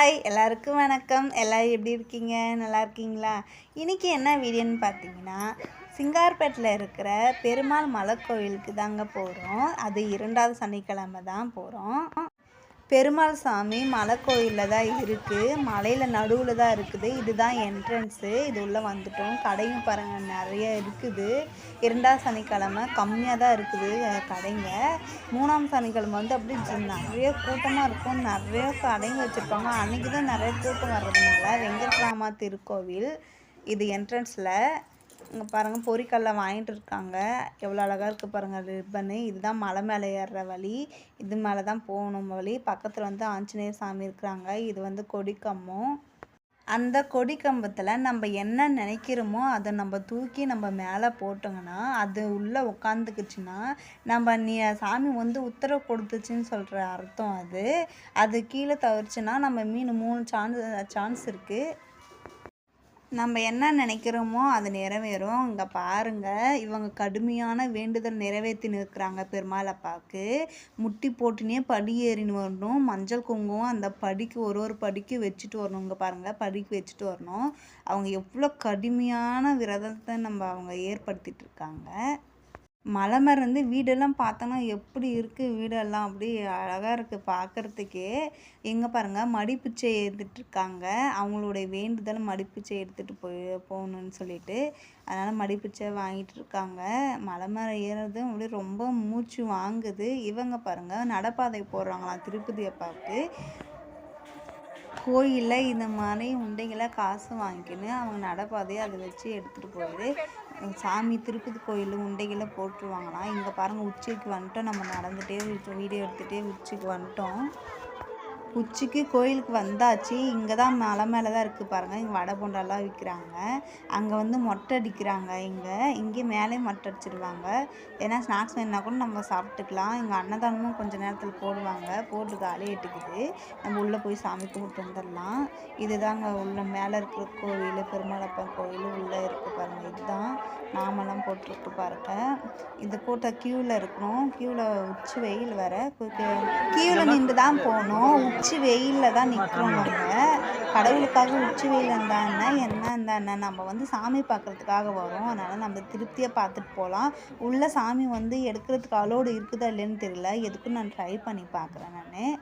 Hi எல்லாருக்கும் வணக்கம். எல்லோரும் எப்படி இருக்கீங்க? நல்லா இருக்கீங்களா? இன்றைக்கி என்ன வீடியோன்னு பார்த்தீங்கன்னா சிங்கார்பேட்டில் இருக்கிற பெருமாள் மலை தாங்க போகிறோம் அது இரண்டாவது சனிக்கிழமை தான் போகிறோம் பெருமாள் சாமி மலை கோயிலில் தான் இருக்குது மலையில் நடுவில் தான் இருக்குது. இதுதான் என்ட்ரன்ஸு இது உள்ளே வந்துட்டோம். கடையும் பாருங்கள் நிறைய இருக்குது. இரண்டாம் சனிக்கிழமை கம்மியாக தான் இருக்குது கடைங்க. மூணாம் சனிக்கிழமை வந்து அப்படி நிறைய கூட்டமாக இருக்கும். நிறைய கடைங்க வச்சுருப்பாங்க. அன்றைக்கி தான் நிறைய கூட்டம் வர்றதுனால வெங்கட்ராமா திருக்கோவில் இது என்ட்ரன்ஸில் இங்கே பாருங்கள் பொறிக்கல்ல வாங்கிட்டு இருக்காங்க. எவ்வளோ அழகாக இருக்குது பாருங்கள் ரிப்பனு. இதுதான் மலை மேலே ஏறுற வழி. இது மேலே தான் போகணும் வழி. பக்கத்தில் வந்து ஆஞ்சநேயர் சாமி இருக்கிறாங்க. இது வந்து கொடிக்கம்பம். அந்த கொடி கம்பத்தில் நம்ம என்ன நினைக்கிறோமோ அதை நம்ம தூக்கி நம்ம மேலே போட்டோங்கன்னா அது உள்ளே உட்காந்துக்குச்சுன்னா நம்ம நீ சாமி வந்து உத்தரவு கொடுத்துச்சின்னு சொல்கிற அர்த்தம் அது. அது கீழே தவிர்ச்சுன்னா நம்ம மீன் மூணு சான்ஸ் சான்ஸ் இருக்குது நம்ம என்ன நினைக்கிறோமோ அது நிறைவேறும். இங்கே பாருங்கள் இவங்க கடுமையான வேண்டுதல் நிறைவேற்றி நிற்கிறாங்க பெருமாள் அப்பாவுக்கு. முட்டி போட்டுனே படி ஏறின்னு வரணும். மஞ்சள் குங்குமம் அந்த படிக்கு ஒரு ஒரு படிக்கு வச்சுட்டு வரணும். இங்கே பாருங்கள் படிக்கு வச்சுட்டு வரணும். அவங்க எவ்வளோ கடுமையான விரதத்தை நம்ம அவங்க ஏற்படுத்திட்டு இருக்காங்க. மலை மேலே இருந்து வீடெல்லாம் பார்த்தோன்னா எப்படி இருக்குது வீடெல்லாம்? அப்படி அழகாக இருக்குது பார்க்குறதுக்கே எங்கே பாருங்கள் மடிப்பிச்சை எடுத்துகிட்ருக்காங்க அவங்களுடைய வேண்டுதல் மடிப்பிச்சை எடுத்துகிட்டு போய் போகணுன்னு சொல்லிட்டு. அதனால் மடிப்பிச்சை வாங்கிட்டு இருக்காங்க. மலை மேலே ஏறுறதும் அப்படியே ரொம்ப மூச்சு வாங்குது. இவங்க பாருங்கள் நடப்பாதை போடுறாங்களாம் திருப்பதியை பார்த்து கோயிலில் இந்த மாதிரி உண்டைகளை காசு வாங்கிக்கின்னு அவங்க நடைபாதையை அதை வச்சு எடுத்துகிட்டு போயிடு சாமி திருப்பதி கோயில் உண்டைகளை போட்டுருவாங்களாம். இங்கே பாருங்கள் உச்சிக்கு வந்துட்டோம். நம்ம நடந்துகிட்டே வீடியோ எடுத்துகிட்டே உச்சிக்கு வந்துட்டோம். உச்சிக்கு கோயிலுக்கு வந்தாச்சு. இங்கே தான் மலை மேலே தான் இருக்குது பாருங்கள் இங்கே வடை போண்டெல்லாம் விற்கிறாங்க அங்கே வந்து மொட்டை அடிக்கிறாங்க இங்கே. இங்கே மேலேயும் மொட்டை அடிச்சிடுவாங்க ஏன்னா ஸ்நாக்ஸ் வேணுன்னா கூட நம்ம சாப்பிட்டுக்கலாம். இங்கே அன்னதானமும் கொஞ்சம் நேரத்தில் போடுவாங்க. போட்டு காலி எட்டுக்குது நம்ம உள்ளே போய் சாமி கும்பிட்டு வந்துடலாம் இதுதாங்க உள்ள மேலே இருக்கிற கோவில் பெருமாளப்பன் கோவில் உள்ளே இருக்குது நாமெல்லாம் போட்டிருக்கு பாருங்க. இந்த போட்ட க்யூவில் இருக்கணும். க்யூவில் உச்சி வெயில் வர க்யூவில் நின்று தான் போகணும். உச்சி வெயிலில் தான் நிற்கிறோம் நம்ம கடவுளுக்காக உச்சி வெயில் இருந்தா என்ன என்ன என்ன நம்ம வந்து சாமி பார்க்குறதுக்காக வரோம். அதனால் நம்ம திருப்தியாக பார்த்துட்டு போகலாம் உள்ளே சாமி வந்து எடுக்கிறதுக்கு அலோடு இருக்குதா இல்லைன்னு தெரியல. எதுக்கும் நான் ட்ரை பண்ணி பார்க்குறேன் நான்.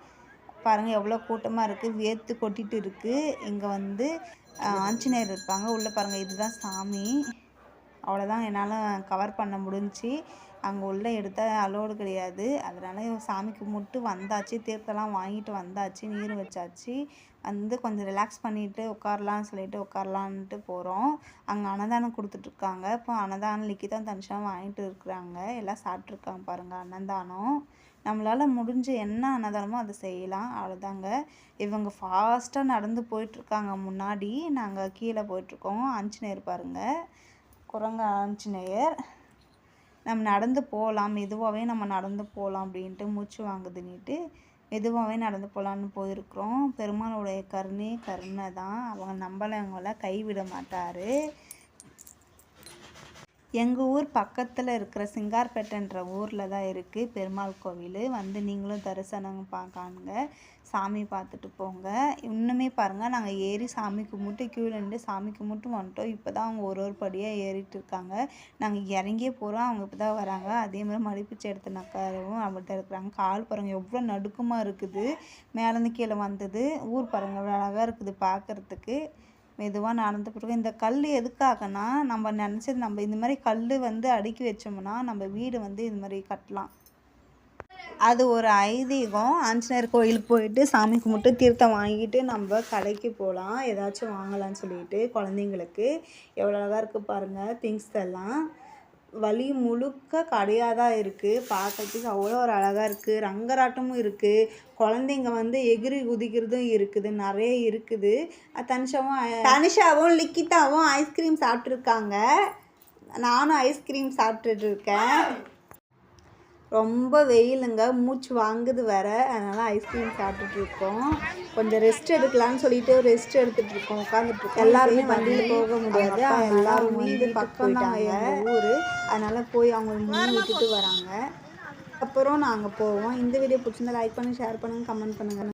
பாருங்கள் எவ்வளோ கூட்டமாக இருக்குது வேர்த்து கொட்டிட்டு இருக்குது இங்கே வந்து ஆஞ்சநேயர் இருப்பாங்க. உள்ளே பாருங்கள் இதுதான் சாமி. அவ்வளோதான் என்னால் கவர் பண்ண முடிஞ்சு அங்கே உள்ளே எடுத்த அலோடு கிடையாது. அதனால் சாமி கும்பிட்டு வந்தாச்சு. தீர்த்தெல்லாம் வாங்கிட்டு வந்தாச்சு. நீர் வச்சாச்சு. வந்து கொஞ்சம் ரிலாக்ஸ் பண்ணிவிட்டு உட்காரலான்னு சொல்லிட்டு உட்காரலான்ட்டு போகிறோம் அங்கே அன்னதானம் கொடுத்துட்ருக்காங்க. இப்போ அன்னதானம் லிக்கிதான் தனிஷாக வாங்கிட்டு இருக்கிறாங்க. எல்லாம் சாப்பிட்ருக்காங்க பாருங்கள் அன்னதானம். நம்மளால் முடிஞ்ச என்ன அன்னதானமோ அதை செய்யலாம். அவ்வளோதாங்க இவங்க ஃபாஸ்ட்டாக நடந்து போயிட்டுருக்காங்க முன்னாடி. நாங்கள் கீழே போயிட்டுருக்கோம் ஆஞ்சநேயர் பாருங்கள் குரங்கு ஆஞ்சநேயர் நம்ம நடந்து போகலாம் மெதுவாகவே நம்ம நடந்து போகலாம் அப்படின்ட்டு மூச்சு வாங்குதுன்னுட்டு மெதுவாகவே நடந்து போகலான்னு போயிருக்கிறோம். பெருமாளுடைய கருணை கருணை தான். அவங்க நம்மளவங்கள கைவிட மாட்டார். எங்கள் ஊர் பக்கத்தில் இருக்கிற சிங்கார்பேட்டைன்ற ஊரில் தான் இருக்குது பெருமாள் கோவில். வந்து நீங்களும் தரிசனம் பார்க்கானுங்க சாமி பார்த்துட்டு போங்க. இன்னுமே பாருங்கள் நாங்கள் ஏறி சாமி கும்பிட்டு க்யூவில் நின்று சாமி கும்பிட்டு வந்துட்டோம். இப்போ தான் அவங்க ஒரு ஒரு படியாக ஏறிட்டு இருக்காங்க. நாங்கள் இறங்கியே போகிறோம் அவங்க இப்போ தான் வராங்க. அதே மாதிரி மடிப்பிச்சு எடுத்த நக்காரவும் அப்படி தான் இருக்கிறாங்க. கால் பாருங்கள் எவ்வளோ நடுக்கமாக இருக்குது. மேலேருந்து கீழே வந்தது. ஊர் பாருங்கள் அழகாக இருக்குது பார்க்குறதுக்கு மெதுவாக நடந்து பிறகு இந்த கல் எதுக்காகனா நம்ம நினச்சது நம்ம இந்த மாதிரி கல் வந்து அடுக்கி வச்சோம்னா நம்ம வீடு வந்து இது மாதிரி கட்டலாம். அது ஒரு ஐதீகம். ஆஞ்சநேயர் கோயிலுக்கு போயிட்டு சாமி கும்பிட்டு தீர்த்தம் வாங்கிட்டு நம்ம கடைக்கு போகலாம் ஏதாச்சும் வாங்கலாம்னு சொல்லிட்டு குழந்தைங்களுக்கு. எவ்வளோ அழகாக இருக்குது பாருங்கள் திங்ஸ் எல்லாம். வழி முழுக்க கடையாக தான் இருக்குது பார்க்கறதுக்கு அவ்வளோ ஒரு அழகாக இருக்குது ரங்கராட்டமும் இருக்குது குழந்தைங்க வந்து எகிரி குதிக்கிறதும் இருக்குது. நிறைய இருக்குது. தனிஷாவும் தனிஷாவும் லிக்கிதாவும் ஐஸ்கிரீம் சாப்பிட்ருக்காங்க நானும் ஐஸ்கிரீம் சாப்பிட்டுட்டு இருக்கேன். ரொம்ப வெயிலுங்க. மூச்சு வாங்குது வேற. அதனால் ஐஸ்கிரீம் சாப்பிட்டுட்டு இருக்கோம் கொஞ்சம் ரெஸ்ட் எடுக்கலாம்னு சொல்லிட்டு ரெஸ்ட் எடுத்துகிட்டு இருக்கோம் உட்காந்துட்டு இருக்கோம் எல்லாருமே வண்டியில் போக முடியாது. எல்லாரும் வந்து பக்கம் தான் ஊர். அதனால் போய் அவங்க மூணு விட்டுட்டு வராங்க. அப்புறம் நாங்கள் போவோம். இந்த வீடியோ பிடிச்சிருந்தா லைக் பண்ணி ஷேர் பண்ணுங்கள் கமெண்ட் பண்ணுங்கள்